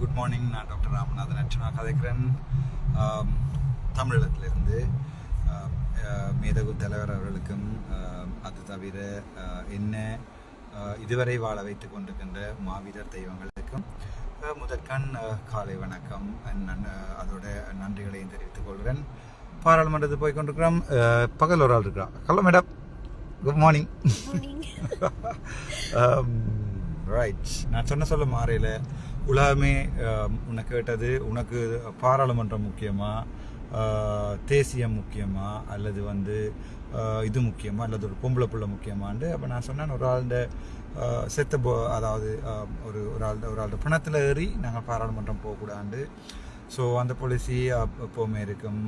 Good morning நான் doctor Ramanathan Archana கதைக்கிறேன். தமிழகத்திலிருந்து மேதகு தலைவர் அவர்களுக்கும் அது தவிர என்ன இதுவரை வாழ வைத்துக் கொண்டிருக்கின்ற மாவீரர் தெய்வங்களுக்கும் முதற்கண் காலை வணக்கம். அதோட நன்றிகளையும் தெரிவித்துக் கொள்கிறேன். பாராளுமன்றத்துக்கு போய் கொண்டிருக்கிறோம். பகல் ஒரு ஆள் இருக்கிறான். Hello madam. Good morning right நான் சொன்ன சொல்ல மாறையில் உலகமே உன்னை கேட்டது உனக்கு பாராளுமன்றம் முக்கியமா தேசியம் முக்கியமா அல்லது வந்து இது முக்கியமா அல்லது ஒரு பொம்பளை பிள்ளை முக்கியமான்னு அப்போ நான் சொன்னேன் ஒரு ஆளுட செத்த போ அதாவது ஒரு ஒரு ஆள் ஒரு ஆளுட பணத்தில் ஏறி நாங்கள் பாராளுமன்றம் போகக்கூடாது ஸோ அந்த பாலிசி எப்போவுமே இருக்கும்.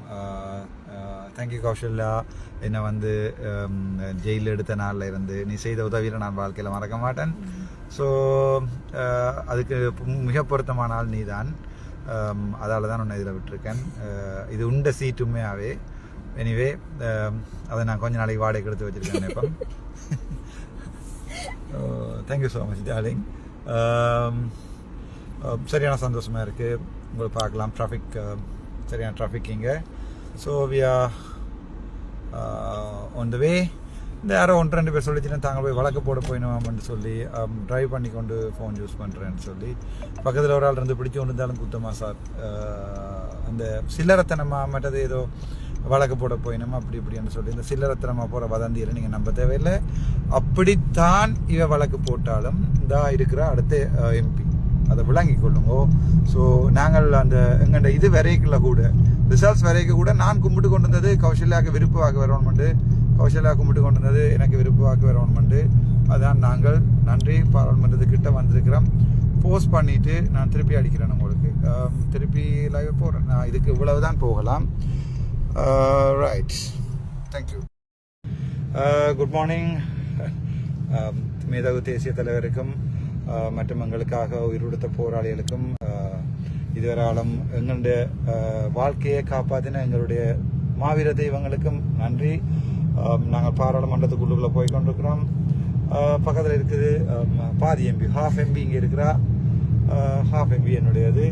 Thank you Kaushalya. என்னை வந்து ஜெயிலில் எடுத்த நாளில் இருந்து நீ செய்த உதவியில் நான் வாழ்க்கையில் மறக்க மாட்டேன். ஸோ uh, அதுக்கு மிக பொருத்தமான ஆள் நீ um, தான் அதால் தான் ஒன்று இதில் விட்டுருக்கேன். Uh, இது உண்ட சீட்டுமையாகவே எனிவே um, அதை நான் கொஞ்ச நாளைக்கு வாடகை எடுத்து வச்சுருக்கேன் இப்போ தேங்க்யூ ஸோ மச் டார்லிங் சரியான சந்தோஷமாக இருக்குது உங்களை பார்க்கலாம். ட்ராஃபிக் um, சரியான ட்ராஃபிக் இங்கே. So we are on the way இந்த யாரோ ஒன்று ரெண்டு பேர் சொல்லிச்சுன்னா தாங்க போய் வழக்கு போட போயினோம்னு சொல்லி ட்ரைவ் பண்ணி கொண்டு ஃபோன் யூஸ் பண்ணுறேன்னு சொல்லி பக்கத்தில் ஒரு ஆள் இருந்து பிடிச்சி கொண்டு இருந்தாலும் குத்தமா சார். அந்த சில்லறத்தனமாக மற்றது ஏதோ வழக்கு போட போயினோமா அப்படி இப்படின்னு சொல்லி இந்த சில்லறத்தனமாக போகிற வதந்தியில் நீங்கள் நம்ப தேவையில்லை. அப்படித்தான் இவ வழக்கு போட்டாலும் இந்த இருக்கிற அடுத்த எம்பி அதை விளங்கி கொள்ளுங்கோ. ஸோ நாங்கள் அந்த எங்கள்ட இது வரைக்குள்ள கூட ரிசல்ட்ஸ் வரைக்கும் கூட நான் கும்பிட்டு கொண்டு வந்தது கௌசல்யாவுக்கு விருப்பமாக வரணும்னு கௌசல்யா கும்பிட்டு கொண்டு வந்தது எனக்கு விருப்பு வரணுமெண்டு. அதான் நாங்கள் நன்றி. பாராளுமன்றத்துக்கிட்ட வந்திருக்கிறோம். போஸ்ட் பண்ணிவிட்டு நான் திருப்பி அடிக்கிறேன் உங்களுக்கு. திருப்பி லைவ் போகிறேன் நான் இதுக்கு இவ்வளவு தான் போகலாம் ரைட் தேங்க்யூ குட் மார்னிங் மேதகு தேசிய தலைவருக்கும் மற்றும் எங்களுக்காக உயிரிழத்த போராளிகளுக்கும் அஹ், இதுவராலும் எங்களுடைய வாழ்க்கையை காப்பாற்றின எங்களுடைய மாவீர தெய்வங்களுக்கும் நன்றி. நாங்கள் பாராளுமன்றத்துக்குள்ளுக்குள்ளே போய் கொண்டிருக்கிறோம் பக்கத்தில் இருக்குது பாதி எம்பி ஹாஃப் எம்பி இங்கே இருக்கிறா. ஹாஃப் எம்பி என்னுடையது.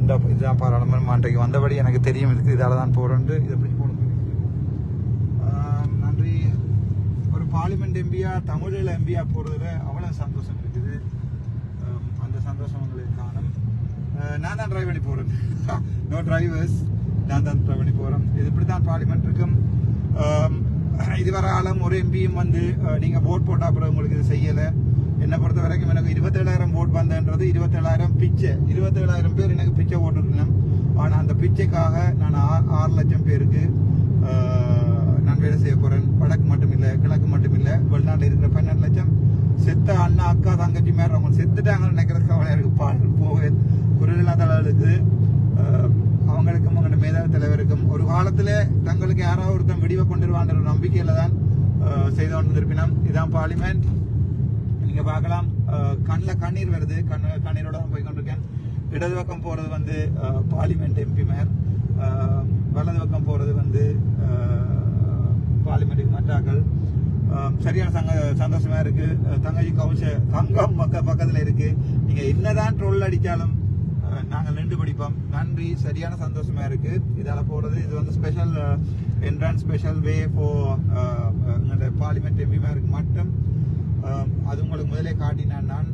இந்த இதுதான் பாராளுமன்றம். அன்றைக்கு வந்தபடி எனக்கு தெரியும் இருக்குது இதால் தான் போகிறேன்ட்டு இதை எப்படி போட நன்றி. ஒரு பார்லிமெண்ட் எம்பியா தமிழில் எம்பியா போகிறதுல அவ்வளோ சந்தோஷம் இருக்குது. அந்த சந்தோஷம் உங்களுக்கு காணும் நான் தான் டிரைவ் பண்ணி போகிறேன் நோ டிரைவர்ஸ் நான் தான் டிரைவ் பண்ணி போகிறேன் இது இப்படி தான் பார்லிமெண்ட் இருக்கும். இதுவரை ஆளும் ஒரு எம்பியும் வந்து நீங்கள் நீங்க ஓட் போட்டா அப்புறம் உங்களுக்கு இது செய்யலை. என்னை பொறுத்த வரைக்கும் எனக்கு இருபத்தேழாயிரம் போட் வந்தன்றது இருபத்தேழாயிரம் பிச்சை இருபத்தேழாயிரம் பேர் எனக்கு பிச்சை போட்டுருக்கணும் ஆனால் அந்த பிச்சைக்காக நான் ஆ- ஆறு லட்சம் பேருக்கு நான் வேலை செய்ய போறேன். வடக்கு மட்டும் இல்லை கிழக்கு மட்டும் இல்லை வெளிநாட்டில் இருக்கிற பன்னெண்டு லட்சம். செத்த அண்ணா அக்கா தங்கச்சி மேல அவங்க செத்துட்டாங்கன்னு நினைக்கிற கவலையா இருக்கு பாடல் போக குரலில்லா தலைவர்களுக்கு அவங்களுக்கு அவங்களுக்கும் தலைவருக்கும் ஒரு காலத்துல தங்களுக்கு யாராவது ஒருத்தன் விடிவை கொண்டுருவான்ற ஒரு நம்பிக்கையில தான் செய்து கொண்டு திருப்பினோம் இதான் பார்லிமெண்ட் நீங்க பார்க்கலாம். கண்ணில் கண்ணீர் வருது. கண் கண்ணீரோட தான் போய் கொண்டிருக்கேன். இடது பக்கம் போறது வந்து பார்லிமெண்ட் எம்பி மேயர் வலது பக்கம் போறது வந்து அஹ், பார்லிமெண்ட்டுக்கு மற்றாக்கள். சரியான சங்க சந்தோஷமா இருக்கு. தங்கச்சி கவுச தங்கம் பக்க பக்கத்துல இருக்கு. நீங்க என்னதான் ட்ரோல் அடிச்சாலும் நாங்கள் நின்று படிப்போம் நன்றி. சரியான சந்தோஷமாக இருக்குது இதால் போகிறது இது வந்து ஸ்பெஷல் என்ட்ரன்ஸ் ஸ்பெஷல் வே ஃபோ எங்களோட பார்லிமெண்ட் எம்பி இருக்குது மட்டும் அது உங்களுக்கு முதலே காட்டினேன் நான்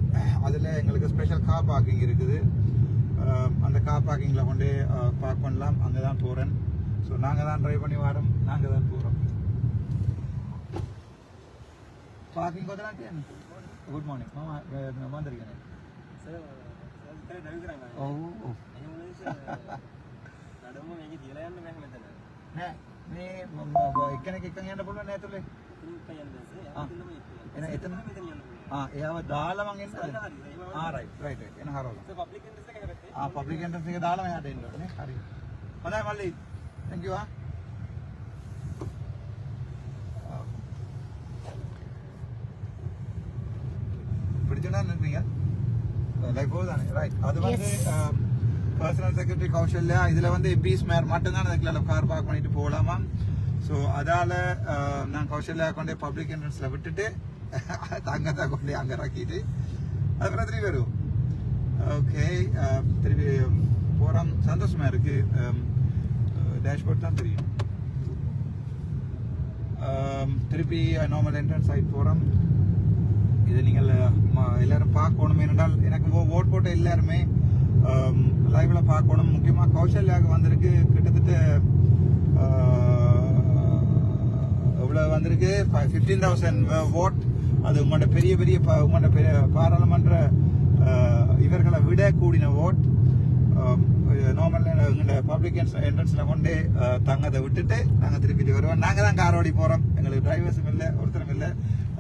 அதில் எங்களுக்கு ஸ்பெஷல் கார் பார்க்கிங் இருக்குது. அந்த கார் பார்க்கிங்கில் கொண்டு பார்க் பண்ணலாம். அங்கே தான் போகிறேன் ஸோ நாங்கள் தான் ட்ரைவ் பண்ணி வரோம். நாங்கள் தான் போகிறோம் பார்க்கிங் பார்த்தலாம் குட் மார்னிங் மாமா வந்திருக்கேன் ඔව්. නඩම මේක තියලා යන්න බෑ මෙතන. නෑ මේ එකනෙක් එක්කන් යන්න පුළුවන් නෑ ඇතුලේ. එන එතන? ආ එයාව දාලා මං එන්න ආ රයිට් රයිට් රයිට් එන හරවලා. ඒ පබ්ලික් එන්ට්‍රන්ස් එක හැබැයි ආ පබ්ලික් එන්ට්‍රන්ස් එක දාලා මෙහාට එන්න ඕනේ. හරි. හොඳයි මල්ලි. Thank you ආ. പിടിച്ചോണ്ടാ നിങ്ങൾക്ക് നീ லைக் ரைட் அது வந்து. பர்சனல் செக்ரட்டரி கௌசல்யா இதுல வந்து எம்பிஸ் மேயர் மட்டும்தான் அதுக்குள்ள கார் பார்க் பண்ணிட்டு போகலாமா? ஸோ அதால அஹ், நான் கௌசல்யா கொண்டே பப்ளிக் என்ட்ரன்ஸ்ல விட்டுட்டு தங்கத்தை கொண்டே அங்க இறக்கிட்டு அதுக்கப்புறம் திரும்பி வருவோம். ஓகே திருப்பி போகிறோம் சந்தோஷமா இருக்கு. டேஷ்போர்ட் தான் தெரியும். Um, திருப்பி நார்மல் என்ட்ரன்ஸ் சைட் போகிறோம் இது நீங்கள் எல்லாரும் பார்க்கணும். ஏனென்றால் எனக்கு ஓட் போட்ட எல்லாருமே லைவ்ல பார்க்கணும். முக்கியமாக கௌசல்யாவுக்கு வந்திருக்கு. கிட்டத்தட்ட இவ்வளோ வந்திருக்கு? ஃபிஃப்டீன் தௌசண்ட் ஓட் அது உங்களோட பெரிய பெரிய உங்கள்ட்ட உங்களோட பெரிய பாராளுமன்ற இவர்களை விட கூடின ஓட் நார்மல் எங்களோட பப்ளிக் என்ட்ரன்ஸில் கொண்டு தங்கதை தங்கத்தை விட்டுட்டு நாங்கள் திருப்பிட்டு வருவோம். நாங்கள் தான் கார் ஓடி போகிறோம் எங்களுக்கு டிரைவர்ஸும் இல்லை ஒருத்தரும் இல்லை.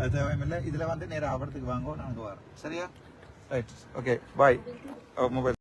அது இதில் வந்து நேராக ஆபரத்துக்கு வாங்கோ நாங்கள் வரோம் சரியா? Right okay bye mobile